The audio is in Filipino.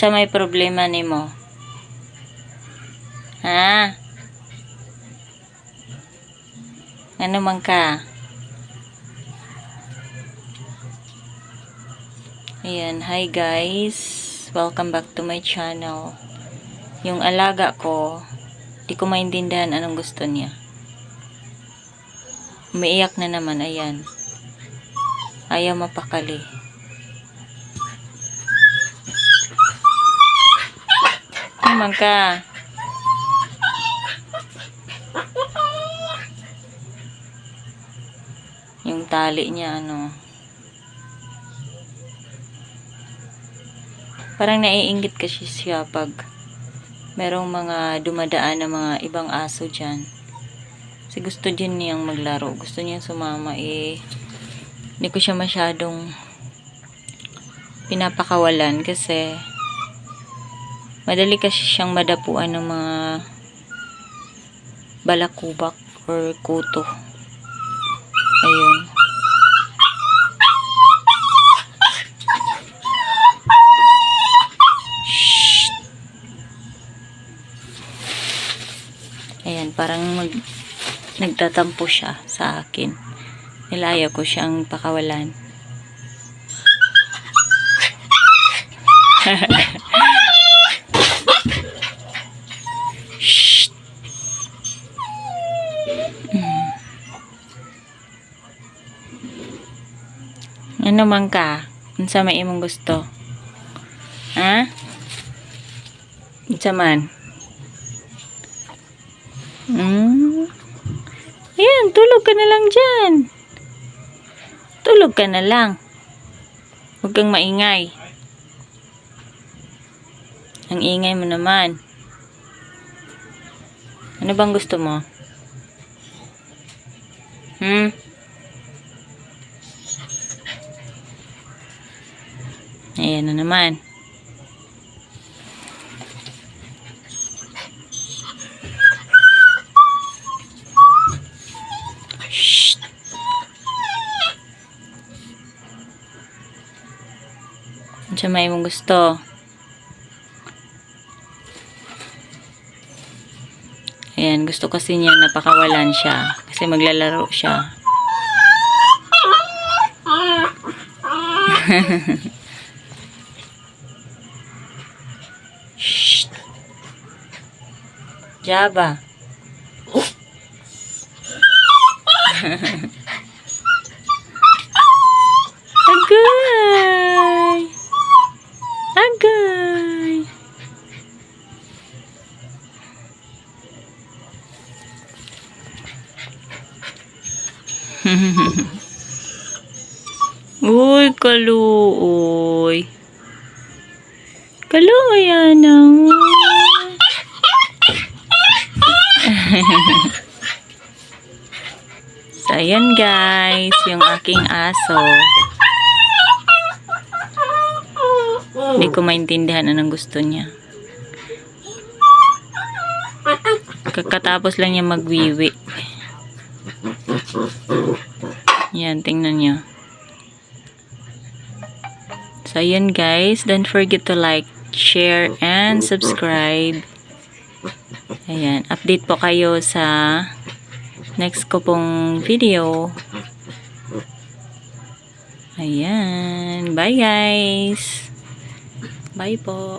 Unsa may problema nimo? Ha? Ano man ka? Ayan, hi guys. Welcome back to my channel. Yung alaga ko, di ko maintindihan anong gusto niya. Umiiyak na naman, ayan. Ayaw mapakali. Naman ka. Yung tali niya, ano. Parang naiingit kasi siya pag merong mga dumadaan na mga ibang aso dyan. Kasi gusto din niyang maglaro. Gusto niyang sumama eh. Hindi ko siya masyadong pinapakawalan kasi madali kasi siyang madapuan ng mga balakubak or kuto. Ayun. Shh. Ayan, parang mag, nagtatampo siya sa akin. Nilaya ko siyang pakawalan. Ano man ka? Unsa may imong gusto? Ha? Unsa man? Hmm? Ayan, tulog ka na lang dyan. Tulog ka na lang. Huwag kang maingay. Ang ingay mo naman. Ano bang gusto mo? Hmm? Ayan na naman. Shh. Ano siya may mong gusto? Ayan, gusto kasi niya napakawalan siya. Kasi maglalaro siya. Shh. Java. Agay! Agay! Uy, kaluoy. Kaluoy, ano? so, ayan guys, yung aking aso. Hindi ko maintindihan anong gusto niya. Kakatapos lang niya magwiwi. Yan, tingnan niyo. So, ayan guys. Don't forget to like, share, and subscribe. Ayan. Update po kayo sa next ko pong video. Ayan. Bye guys. Bye po.